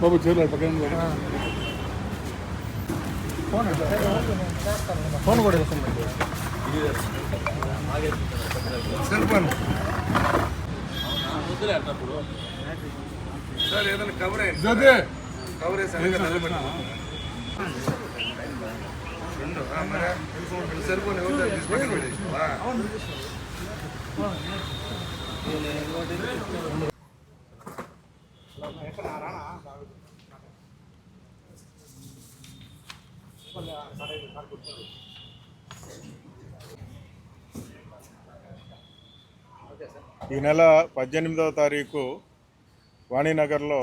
బాబు చేరులాడు పక్కన phone phone కూడా వేసుకోండి సరిపోను సార్ ఏదైనా కవరే కవరే సార్ నిలబెట్టాను రెండు పక్కన ఈ నెల పద్దెనిమిదవ తారీఖు వాణినగర్లో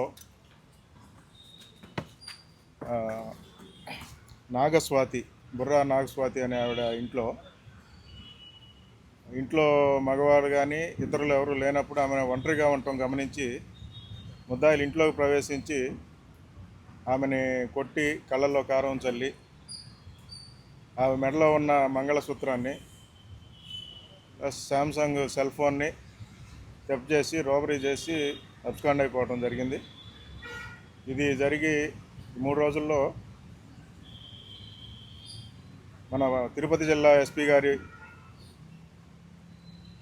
నాగస్వాతి బుర్రా నాగస్వాతి అనే ఆవిడ ఇంట్లో. ఇంట్లో మగవాడు కానీ ఇతరులు ఎవరు లేనప్పుడు ఆమె ఒంటరిగా ఉండటం గమనించి ముద్దాయిలు ఇంట్లోకి ప్రవేశించి ఆమెని కొట్టి కళ్ళల్లో కారం చల్లి ఆమె మెడలో ఉన్న మంగళసూత్రాన్ని ప్లస్ శాంసంగ్ సెల్ ఫోన్ని థెఫ్ట్ చేసి రోబరీ చేసి అబ్స్కాండ్ అయిపోవడం జరిగింది. ఇది జరిగి మూడు రోజుల్లో మన తిరుపతి జిల్లా ఎస్పీ గారి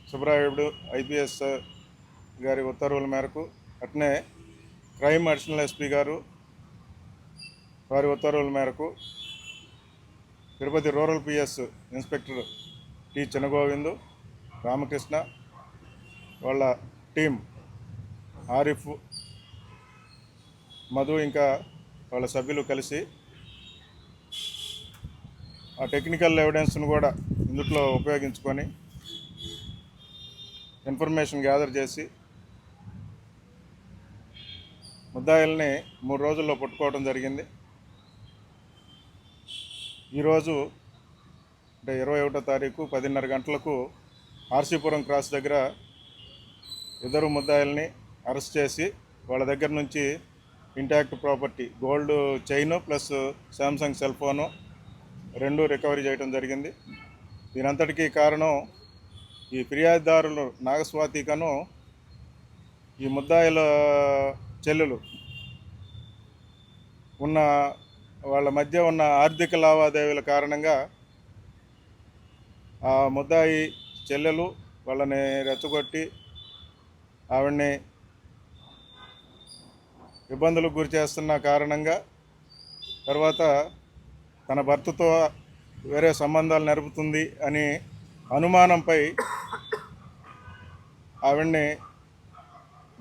సుబ్రాయుడు ఐపీఎస్ గారి ఉత్తర్వుల మేరకు అట్నే క్రైమ్ అడిషనల్ ఎస్పీ గారు వారి ఉత్తర్వుల మేరకు Tirupati rural PS inspector T Chinnagovindu Ramakrishna వాళ్ళ టీం ఆరిఫ్ మధు ఇంకా వాళ్ళ సభ్యులు కలిసి ఆ టెక్నికల్ ఎవిడెన్స్ను కూడా ఇందులో ఉపయోగించుకొని ఇన్ఫర్మేషన్ గ్యాదర్ చేసి ముద్దాయిల్ని మూడు రోజుల్లో పట్టుకోవడం జరిగింది. ఈరోజు అంటే ఇరవై ఒకటో తారీఖు పదిన్నర గంటలకు ఆర్సీపురం క్రాస్ దగ్గర ఇద్దరు ముద్దాయిల్ని అరెస్ట్ చేసి వాళ్ళ దగ్గర నుంచి intact property gold chain plus Samsung cell phone రెండు రికవరీ చేయడం జరిగింది. దీనంతటికీ కారణం ఈ ఫిర్యాదుదారులు నాగస్వాతి కను ఈ ముద్దాయిల చెల్లెలు. ఉన్న వాళ్ళ మధ్య ఉన్న ఆర్థిక లావాదేవీల కారణంగా ఆ ముద్దాయి చెల్లెలు వాళ్ళని రెచ్చగొట్టి ఆవిడ్ని ఇబ్బందులకు గురి చేస్తున్న కారణంగా తర్వాత తన భర్తతో వేరే సంబంధాలు నెరుపుతుంది అని అనుమానంపై ఆవిడ్ని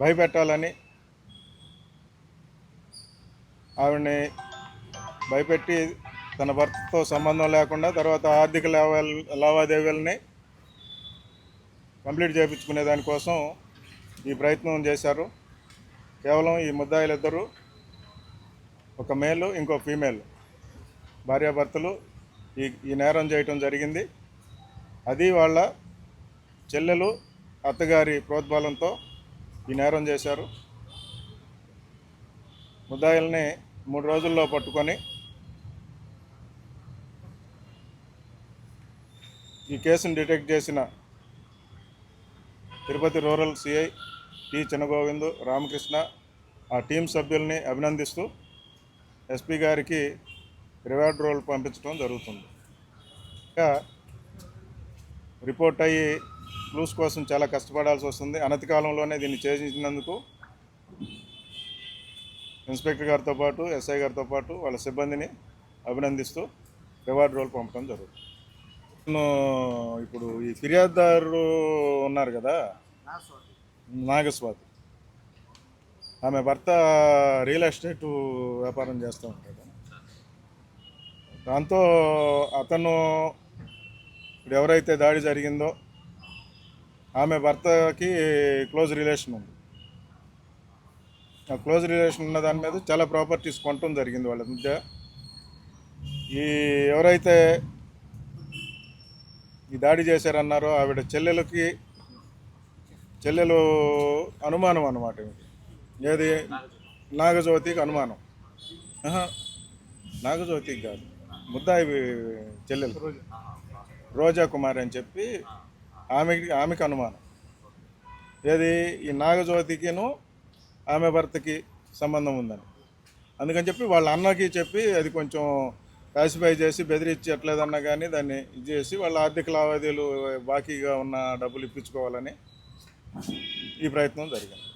భయపెట్టాలని ఆవిడ్ని భయపెట్టి తన భర్తతో సంబంధం లేకుండా తర్వాత ఆర్థిక లావా లావాదేవీలని కంప్లీట్ చేయించుకునే దానికోసం ఈ ప్రయత్నం చేశారు. కేవలం ఈ ముద్దాయిలిద్దరూ ఒక మేలు ఇంకో ఫీమేల్. భార్యాభర్తలు ఈ ఈ నేరం చేయటం జరిగింది. అది వాళ్ళ చెల్లెలు అత్తగారి ప్రోద్బలంతో ఈ నేరం చేశారు. ముద్దాయిల్ని మూడు రోజుల్లో పట్టుకొని ఈ కేసును డిటెక్ట్ చేసిన Tirupati rural CI T Chinnagovindu Ramakrishna ఆ టీం సభ్యుల్ని అభినందిస్తూ ఎస్పీ గారికి రివార్డ్ రోల్ పంపించడం జరుగుతుంది. ఇంకా రిపోర్ట్ అయ్యి క్లూస్ కోసం చాలా కష్టపడాల్సి వస్తుంది. అనతి కాలంలోనే దీన్ని చేసినందుకు ఇన్స్పెక్టర్ గారితో పాటు ఎస్ఐ గారితో పాటు వాళ్ళ సిబ్బందిని అభినందిస్తూ రివార్డ్ రోల్ పంపడం జరుగుతుంది. నేను ఇప్పుడు ఈ ఫిర్యాదుదారు ఉన్నారు కదా? నాగస్వాతి. ఆమె భర్త రియల్ ఎస్టేట్ వ్యాపారం చేస్తూ ఉంటాడు. దాంతో అతను ఇప్పుడు ఎవరైతే దాడి జరిగిందో ఆమె భర్తకి క్లోజ్ రిలేషన్ ఉంది. ఆ క్లోజ్ రిలేషన్ ఉన్న దాని మీద చాలా ప్రాపర్టీస్ కొనటం జరిగింది వాళ్ళ మధ్య. ఈ ఎవరైతే ఈ దాడి చేశారన్నారో ఆవిడ చెల్లెలకి చెల్లెలు అనుమానం అన్నమాట ఏది? నాగజ్యోతికి అనుమానం. నాగజ్యోతికి కాదు. ముద్దాయి చెల్లెలు. రోజా కుమారి అని చెప్పి ఆమెకి ఆమెకు అనుమానం. ఏది? ఈ నాగజ్యోతికిను ఆమె భర్తకి సంబంధం ఉందని. అందుకని చెప్పి వాళ్ళ అన్నకి చెప్పి అది కొంచెం క్లాసిఫై చేసి బెదిరించట్లేదన్నా కానీ దాన్ని ఇది చేసి వాళ్ళ ఆర్థిక లావాదేవీలు బాకీగా ఉన్న డబ్బులు ఇప్పించుకోవాలని ఈ ప్రయత్నం జరిగింది.